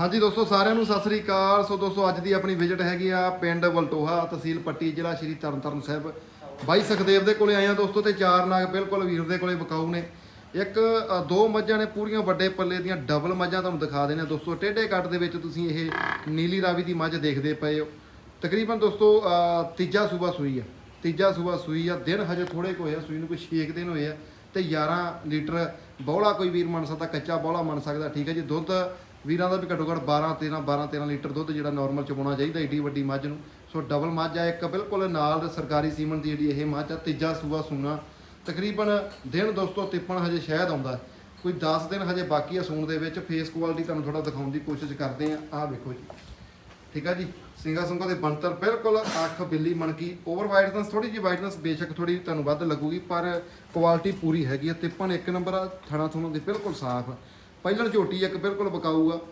ਹਾਂਜੀ ਦੋਸਤੋ, ਸਾਰਿਆਂ ਨੂੰ ਸਤਿ ਸ੍ਰੀ ਅਕਾਲ। ਸੋ ਦੋਸਤੋ, ਅੱਜ ਦੀ ਆਪਣੀ ਵਿਜ਼ਿਟ ਹੈਗੀ ਆ ਪਿੰਡ ਵਲਟੋਹਾ, ਤਹਿਸੀਲ ਪੱਟੀ, ਜ਼ਿਲ੍ਹਾ ਸ਼੍ਰੀ ਤਰਨਤਾਰਨ ਸਾਹਿਬ। ਬਾਈ ਸੁਖਦੇਵ ਦੇ ਕੋਲੇ ਆਏ ਆ ਦੋਸਤੋ ਤੇ ਚਾਰ ਨਾਗ ਬਿਲਕੁਲ ਵੀਰ ਦੇ ਕੋਲੇ ਵਿਕਾਊ ਨੇ। ਇੱਕ ਦੋ ਮੱਝਾਂ ਨੇ ਪੂਰੀਆਂ ਵੱਡੇ ਪੱਲੇ ਦੀਆਂ ਡਬਲ ਮੱਝਾਂ, ਤੁਹਾਨੂੰ ਦਿਖਾ ਦੇਣੇ ਆ ਦੋਸਤੋ। ਟੇਢੇ ਕੱਟ ਦੇ ਵਿੱਚ ਤੁਸੀਂ ਇਹ ਨੀਲੀ ਰਾਵੀ ਦੀ ਮੱਝ ਦੇਖਦੇ ਪਏ ਹੋ। ਤਕਰੀਬਨ ਦੋਸਤੋ ਤੀਜਾ ਸੂਬਾ ਸੂਈ ਆ। ਤੀਜਾ ਸੂਬਾ ਸੂਈ ਆ। ਦਿਨ ਹਜੇ ਥੋੜੇ ਕੁ ਹੋਏ ਆ, ਸੂਈ ਨੂੰ ਕੋਈ 6 ਦਿਨ ਹੋਏ ਆ। ਤੇ 11 ਲੀਟਰ ਬੌਲਾ ਕੋਈ ਵੀਰ ਮੰਨ ਸਕਦਾ, ਕੱਚਾ ਬੌਲਾ ਮੰਨ ਸਕਦਾ, ਠੀਕ ਹੈ ਜੀ। ਦੁੱਧ ਵੀਰਾਂ ਦਾ ਵੀ ਘੱਟੋ ਘੱਟ 12 13 12 13 ਲੀਟਰ ਦੁੱਧ ਜਿਹੜਾ ਨਾਰਮਲ ਚਵਾਉਣਾ ਚਾਹੀਦਾ, ਏਡੀ ਵੱਡੀ ਮੱਝ ਨੂੰ। ਸੋ ਡਬਲ ਮੱਝ ਆ ਇੱਕ, ਬਿਲਕੁਲ ਨਾਲ ਸਰਕਾਰੀ ਸੀਮਨ ਦੀ ਜਿਹੜੀ ਇਹ ਮੱਝ ਆ, ਤੀਜਾ ਸੂਆ ਸੂਣਾ। ਤਕਰੀਬਨ ਦਿਨ ਦੋਸਤੋ ਤਿੱਪਣ ਹਜੇ ਸ਼ਾਇਦ ਆਉਂਦਾ। ਕੋਈ 10 ਦਿਨ ਹਜੇ ਬਾਕੀ ਆ ਸੂਣ ਦੇ ਵਿੱਚ। ਫੇਸ ਕੁਆਲਿਟੀ ਤੁਹਾਨੂੰ ਥੋੜਾ ਦਿਖਾਉਣ ਦੀ ਕੋਸ਼ਿਸ਼ ਕਰਦੇ ਆ। ਆਹ ਵੇਖੋ ਜੀ। ਠੀਕ ਆ ਜੀ? ਸਿੰਗਾ ਸੁੰਗਾ ਦੇ ਬੰਤਰ ਬਿਲਕੁਲ ਅੱਖ ਬਿੱਲੀ ਮਣਕੀ ਓਵਰ ਵਾਈਡਨੈਸ ਥੋੜੀ ਜਿਹੀ ਵਾਈਡਨੈਸ ਬੇਸ਼ੱਕ ਥੋੜੀ ਤੁਹਾਨੂੰ ਵੱਧ ਲੱਗੂਗੀ, ਪਰ ਕੁਆਲਿਟੀ ਪੂਰੀ ਹੈਗੀ ਆ। ਤਿੱਪਣ ਇੱਕ ਨੰਬਰ ਆ ਥਣਾ ਥੁਣਾ ਦੇ ਬਿਲਕੁਲ ਸਾਫ਼ ਪਹਿਲਣ ਝੋਟੀ ਇੱਕ ਬਿਲਕੁਲ ਬਕਾਊਗਾ